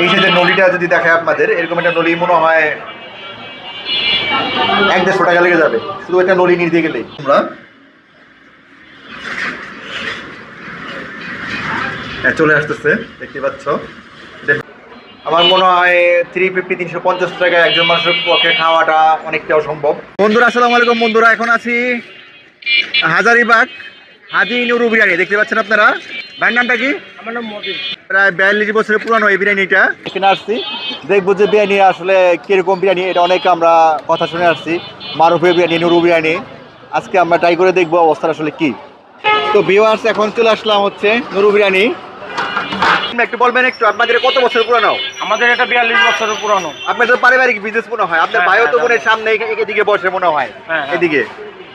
এই সাথে নলিটা যদি দেখায় আপনাদের এরকম একটা নলি মনে হয় এক দেড়শো টাকা লেগে যাবে। শুধু একটা নলি নিয়ে দিয়ে গেলেই। আমরা হ্যাঁ চলে আসতেছে। দেখতে পাচ্ছ? আমার মনে হয় থ্রি ফিফটি তিনশো পঞ্চাশ টাকা একজন মানুষের পক্ষে খাওয়াটা অনেকটা অসম্ভব বন্ধুরা আসসালামু আলাইকুম বন্ধুরা এখন আছি হাজারিবাগ। হাজি নুরু বিরিয়ানি দেখতে পাচ্ছেন আপনারা? ভাইয়ের নামটা কি? আমার নাম মোদি প্রায় বিয়াল্লিশ বছরের পুরানো এই বিরিয়ানিটা। এখানে আসছি। দেখব যে বিরিয়ানি আসলে কীরকম বিরিয়ানি এটা অনেক আমরা কথা শুনে আসছি। মারুফের বিরিয়ানি নুরু বিরিয়ানি। আজকে আমরা ট্রাই করে দেখব অবস্থা আসলে কি। তো ভিউয়ার্স এখন চলে আসলাম হচ্ছে নুরু বিরিয়ানি। একটু বলবেন একটু আপনাদের কত বছর পুরানো? আমাদের এটা বিয়াল্লিশ বছরের পুরানো। আপনাদের পারিবারিক বিজনেস মনে হয় আপনার হ্যাঁ, ভাইও তো হ্যাঁ, বোনের সামনে এদিকে বসে মনে হয় হ্যাঁ, হ্যাঁ। এদিকে।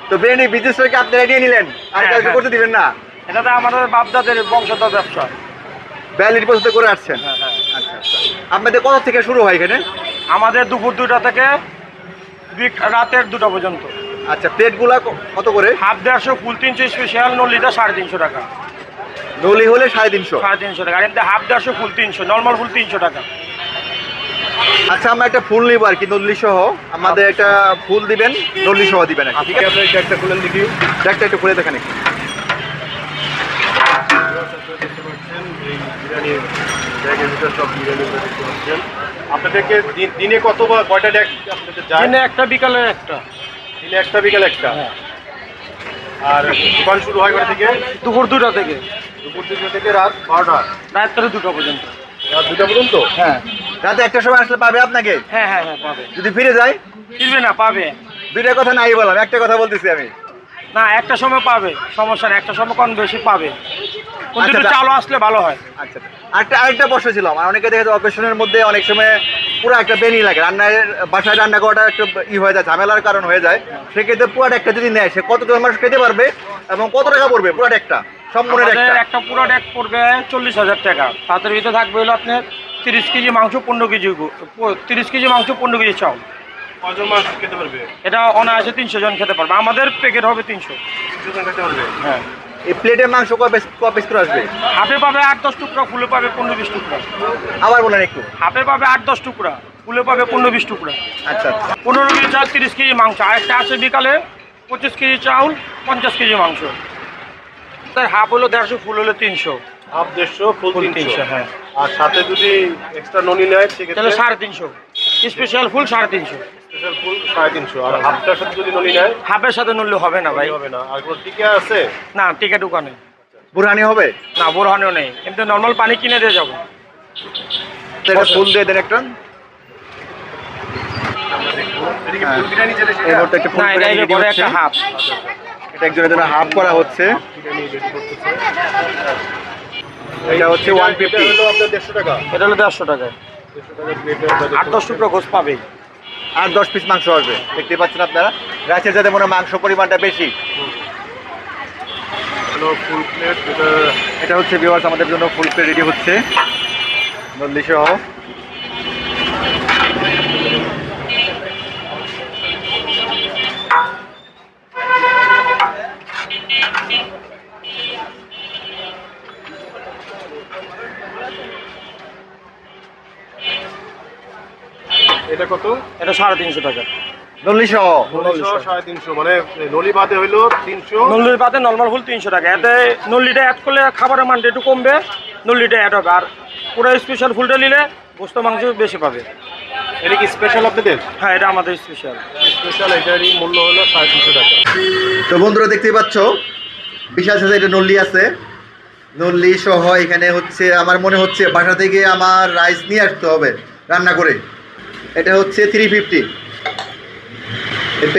তো বিরিয়ানি বিজনেসটাকে আপনারা নিয়ে নিলেন? আর হ্যাঁ, কাউকে হ্যাঁ। করতে দিবেন না? এটা তো আমাদের বাপদাদের বংশধর ব্যবসা। বিয়াল্লিশ বছর করে আসছেন? হ্যাঁ আচ্ছা আচ্ছা। আপনাদের কত থেকে শুরু হয় এখানে? আমাদের দুপুর দুটা থেকে রাতের দুটা পর্যন্ত। আচ্ছা প্লেটগুলা কত করে? হাফ দেড়শো ফুল তিনশো স্পেশাল নলিটা সাড়ে তিনশো টাকা। নলি হলে সাড়ে তিনশো? সাড়ে তিনশো টাকা। আর এমনি হাফ দেড়শো ফুল তিনশো নর্মাল ফুল তিনশো টাকা। আচ্ছা আমরা একটা ফুল নিব আর কি নল্লি সহ। আমাদের একটা ফুল দিবেন নল্লি সহ দিবেন আর কি, ঠিক আছে? একটা দেখি ব্যাগটা একটু খুলে দেখেন একটু। আপনাদেরকে দিন- দিনে কত বা কয়টা ডেক আপনাদের যায়? দিনে একটা বিকালে একটা। দিনে একটা বিকেল একটা? হ্যাঁ। আর দোকান শুরু হয় কটা থেকে? দুপুর দুটা থেকে। দুপুর দুটো থেকে রাত বারোটা। দুটো পর্যন্ত। রাত দুটা পর্যন্ত? হ্যাঁ। রাতে একটা সময় আসলে পাবে আপনাকে? হ্যাঁ হ্যাঁ হ্যাঁ পাবে। যদি ফিরে যায়? ফিরবে না পাবে। দুইটা কথা নাই বললাম একটা কথা বলতেছি আমি। না একটা সময় পাবে সমস্যা নেই একটা সময় কম বেশি পাবে। কিন্তু আচ্ছা, চালও আসলে ভালো হয়। আচ্ছা আরেকটা আরেকটা প্রশ্ন ছিল আমার। অনেকে দেখে অপারেশনের মধ্যে অনেক সময় পুরো একটা বেনি লাগে। রান্নার বাসায় রান্না করাটা একটু ই হয়ে যায় ঝামেলার কারণ হয়ে যায়। সেক্ষেত্রে পুরো একটা যদি নেয় সে কত মানুষ খেতে পারবে এবং কত টাকা পড়বে? পুরো একটা সম্পূর্ণ একটা। একটা পুরো ডেক পড়বে চল্লিশ হাজার টাকা। তাদের ভিতরে থাকবে হলো আপনার তিরিশ কেজি মাংস পনেরো কেজি তিরিশ কেজি মাংস পনেরো কেজি চাউল। কজন মাস খেতে পারবে? এটা অনায়াসে তিনশো জন খেতে পারবে। আমাদের প্যাকেট হবে তিনশো। খেতে পারবে? হ্যাঁ। এই প্লেটের মাংস কয় পিস কয় করে আসবে? হাফে পাবে আট দশ টুকরা ফুলে পাবে পনেরো বিশ টুকরা। আবার বলেন একটু। হাফে পাবে আট দশ টুকরা ফুলে পাবে পনেরো বিশ টুকরা। আচ্ছা আচ্ছা। পনেরো কেজি চাল তিরিশ কেজি মাংস। আরেকটা আছে বিকালে পঁচিশ কেজি চাউল পঞ্চাশ কেজি মাংস। তাই হাফ হলো দেড়শো ফুল হলো তিনশো। হাফ দেড়শো ফুল তিনশো। হ্যাঁ। আর সাথে যদি এক্সট্রা ননি নেয় তাহলে সেক্ষেত্রে সাড়ে তিনশো। স্পেশাল ফুল সাড়ে তিনশো। স্পেশাল ফুল সাড়ে তিনশো। আর হাফটার সাথে যদি ননি নেয়? হাফের সাথে নড়লে হবে না ভাই। হবে না। আর কোনো টিকা আছে? না টিকিট দোকানে বুরহানি হবে? না বোরহানেও নেই। কিন্তু নর্মাল পানি কিনে দিয়ে যাব। ফুল দিয়ে দেন একটা। একজনের জন্য হাফ করা হচ্ছে। এটা হচ্ছে ওয়ান ফিফটি হলো আপনার দেড়শো টাকা। এটা হলো দেড়শো টাকা। আট দশ টুকরো গোস পাবে আর দশ পিস মাংস আসবে। দেখতে পাচ্ছেন আপনারা? রাইসের যাতে মনে হয় মাংস পরিমাণটা বেশি। হলো ফুল প্লেট এটা হচ্ছে ভিউয়ার্স আমাদের জন্য ফুল প্লেট রেডি হচ্ছে। নল্লি সহ এটা কত? এটা সাড়ে তিনশো টাকা। নল্লি সহ সাড়ে তিনশো মানে নলি বাদে হইল তিনশো। নল্লির পাতে নর্মাল ফুল তিনশো টাকা। এতে নল্লিটা অ্যাড করলে খাবারের মানটা একটু কমবে নল্লিটা অ্যাড হবে। আর পুরো স্পেশাল ফুলটা নিলে গোস্ত মাংস বেশি পাবে। এটা কি স্পেশাল আপনাদের? হ্যাঁ এটা আমাদের স্পেশাল স্পেশাল এটারই মূল্য হলো সাড়ে তিনশো টাকা। তো বন্ধুরা দেখতেই পাচ্ছ? বিশাল সাথে এটা নল্লি আছে। নল্লি সহ এখানে হচ্ছে আমার মনে হচ্ছে বাসা থেকে আমার রাইস নিয়ে আসতে হবে রান্না করে। এটা হচ্ছে থ্রি ফিফটি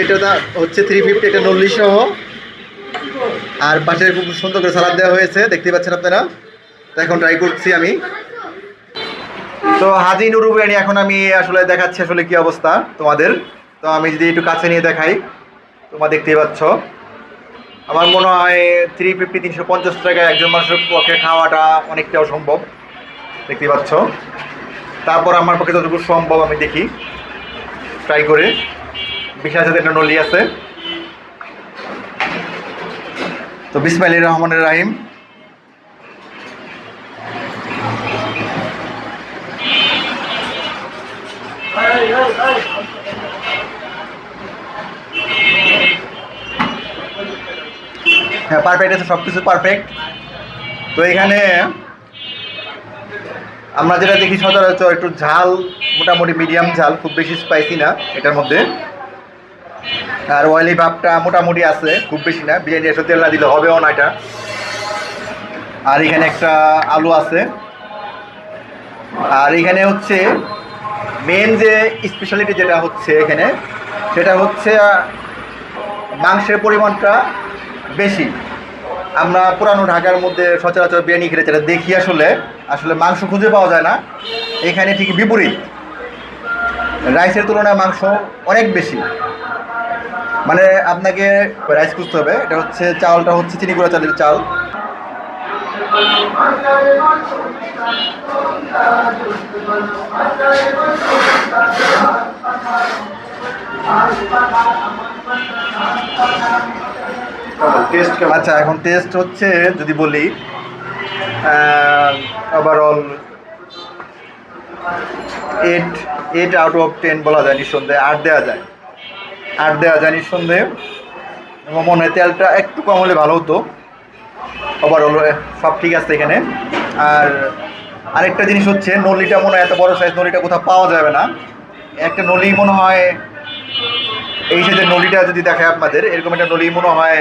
এটা হচ্ছে থ্রি ফিফটি এটা নল্লি সহ। আর পাশে খুব সুন্দর করে সালাদ দেওয়া হয়েছে, দেখতে পাচ্ছেন আপনারা? তো এখন ট্রাই করছি আমি। তো হাজি নুরু বিরিয়ানি এখন আমি আসলে দেখাচ্ছি আসলে কি অবস্থা তোমাদের। তো আমি যদি একটু কাছে নিয়ে দেখাই, তোমরা দেখতেই পাচ্ছ। আমার মনে হয় থ্রি ফিফটি তিনশো পঞ্চাশ টাকা একজন মানুষের পক্ষে খাওয়াটা অনেকটা অসম্ভব। দেখতেই পাচ্ছ। তারপর আমার পক্ষে যতটুকু সম্ভব আমি দেখি। ট্রাই করে। বিশাল সাথে একটা নলি আছে। তো বিসমাইল রহমানের রাহিম। হ্যাঁ পারফেক্ট আছে সব কিছু পারফেক্ট তো এখানে আমরা যেটা দেখি সচরাচর একটু ঝাল মোটামুটি মিডিয়াম ঝাল খুব বেশি স্পাইসি না এটার মধ্যে। আর অয়েলি ভাবটা মোটামুটি আছে খুব বেশি না। বিরিয়ানি এসে তেল না দিলে হবেও না এটা। আর এখানে একটা আলু আছে। আর এখানে হচ্ছে মেন যে স্পেশালিটি যেটা হচ্ছে এখানে সেটা হচ্ছে মাংসের পরিমাণটা বেশি। আমরা পুরানো ঢাকার মধ্যে সচরাচর বিরিয়ানি খেলে যেটা দেখি আসলে আসলে মাংস খুঁজে পাওয়া যায় না। এখানে ঠিক বিপরীত। রাইসের তুলনায় মাংস অনেক বেশি। মানে আপনাকে রাইস খুঁজতে হবে। এটা হচ্ছে চালটা হচ্ছে চিনি গুঁড়া চালের চাল। টেস্ট আচ্ছা এখন টেস্ট হচ্ছে, যদি বলি overall eight eight out of ten বলা যায় নিঃসন্দেহে, আট দেওয়া যায়। আট দেওয়া যায় নিঃসন্দেহে। মনে হয় তেলটা একটু কম হলে ভালো হতো। ওভারঅল সব ঠিক আছে এখানে। আর আরেকটা জিনিস হচ্ছে, নলিটা মনে হয় এত বড় সাইজ নলিটা কোথাও পাওয়া যাবে না। একটা নলি মনে হয়, এই সাইজের নলিটা যদি দেখায় আপনাদের, এরকম একটা নলি মনে হয়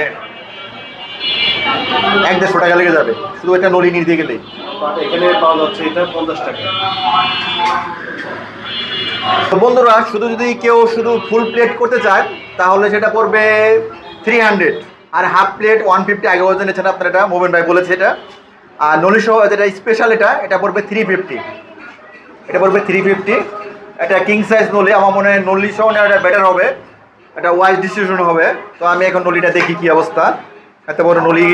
এক দেড়শো টাকা লেগে যাবে। শুধু একটা নলি নিয়ে গেলে এখানে পাওয়া যাচ্ছে এটা পঞ্চাশ টাকা। বন্ধুরা শুধু যদি কেউ শুধু ফুল প্লেট করতে চায় তাহলে সেটা পড়বে থ্রি হান্ড্রেড আর হাফ প্লেট ওয়ান ফিফটি আগে বলতে নিচ্ছেন আপনার এটা মোবেন ভাই বলেছে এটা। আর নলি সহ যেটা স্পেশাল এটা এটা পড়বে থ্রি ফিফটি এটা পড়বে থ্রি ফিফটি এটা কিং সাইজ নলি আমার মনে হয় নলি সহ নেওয়াটা বেটার হবে। এটা ওয়াইজ ডিস্ট্রিবিউশন হবে। তো আমি এখন নলিটা দেখি কি অবস্থা। এত বড় নলি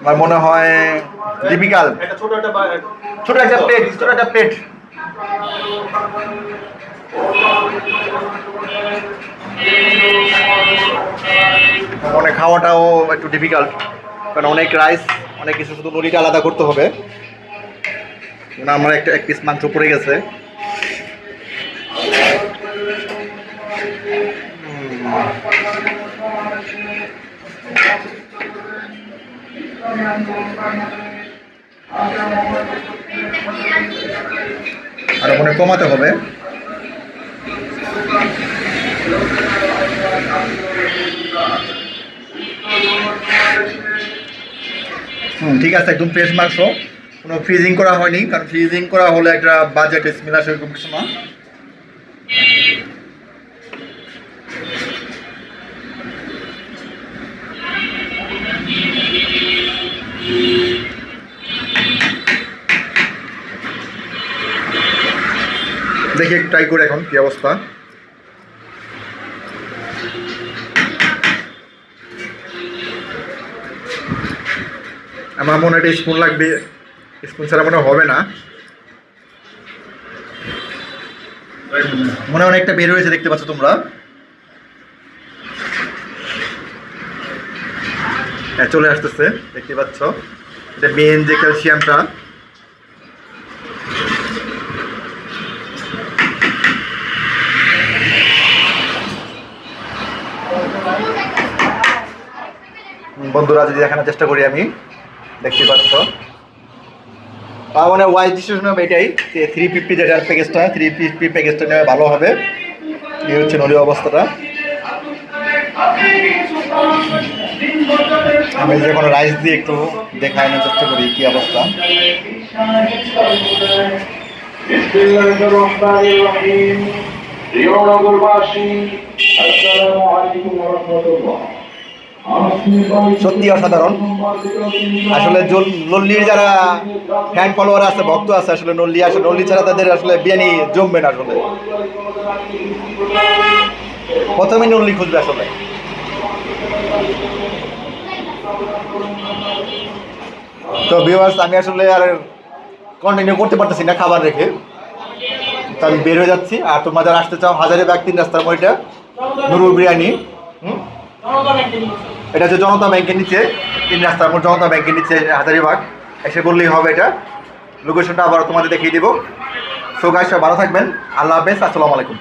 আমার মনে হয় ডিফিকাল্ট একটা ছোট একটা ছোট একটা প্লেট ছোট একটা প্লেট মানে খাওয়াটাও একটু ডিফিকাল্ট কারণ অনেক রাইস অনেক কিছু শুধু নলিটা আলাদা করতে হবে। না আমার একটা এক পিস মাংস পড়ে গেছে। আর ওখানে কমাতে হবে। হুম, ঠিক আছে, একদম ফ্রেশ মাংস। কোনো ফ্রিজিং করা হয়নি, কারণ ফ্রিজিং করা হলে একটা বাজেট স্মেল আসে এরকম কিছু না। দেখি ট্রাই করে এখন কি অবস্থা। আমার মনে হয় স্পুন লাগবে স্পুন ছাড়া মনে হবে না। মনে অনেকটা বের হয়েছে, দেখতে পাচ্ছ তোমরা। হ্যাঁ চলে আসতেছে, দেখতে পাচ্ছ। এটা মেন যে ক্যালসিয়ামটা বন্ধুরা, যদি দেখানোর চেষ্টা করি আমি, দেখতে পাচ্ছ। মানে ওয়াই ডিস্ট্রিবিউশন হবে এটাই, যে থ্রি ফিফটি যেটার প্যাকেজটা থ্রি ফিফটি প্যাকেজটা নেওয়া ভালো হবে। এই হচ্ছে নদীর অবস্থাটা। আমি যে কোনো রাইস দিয়ে একটু দেখানোর চেষ্টা করি, কি অবস্থা। প্রিয় নগরবাসী সত্যি অসাধারণ। আসলে নল্লির যারা ফ্যান ফলোয়ার আছে, ভক্ত আছে, আসলে নল্লি আসলে নল্লি ছাড়া তাদের আসলে বিরিয়ানি জমবে না আসলে। প্রথমে নল্লি খুঁজবে আসলে। তো ভিউয়ার্স আমি আসলে আর কন্টিনিউ করতে পারতেছি না খাবার রেখে। তো আমি বের হয়ে যাচ্ছি, আর তোমরা যারা আসতে চাও, হাজারে ব্যাগ তিন রাস্তার মধ্যে। নুরুল বিরিয়ানি। এটা হচ্ছে জনতা ব্যাংকের নিচে তিন রাস্তার মোড় জনতা ব্যাংকের নিচে হাজারিবাগ এসে বললেই হবে এটা। লোকেশনটা আবার তোমাদের দেখিয়ে দিব। সো গাইস সবাই ভালো থাকবেন। আল্লাহ হাফেজ আসসালামু আলাইকুম।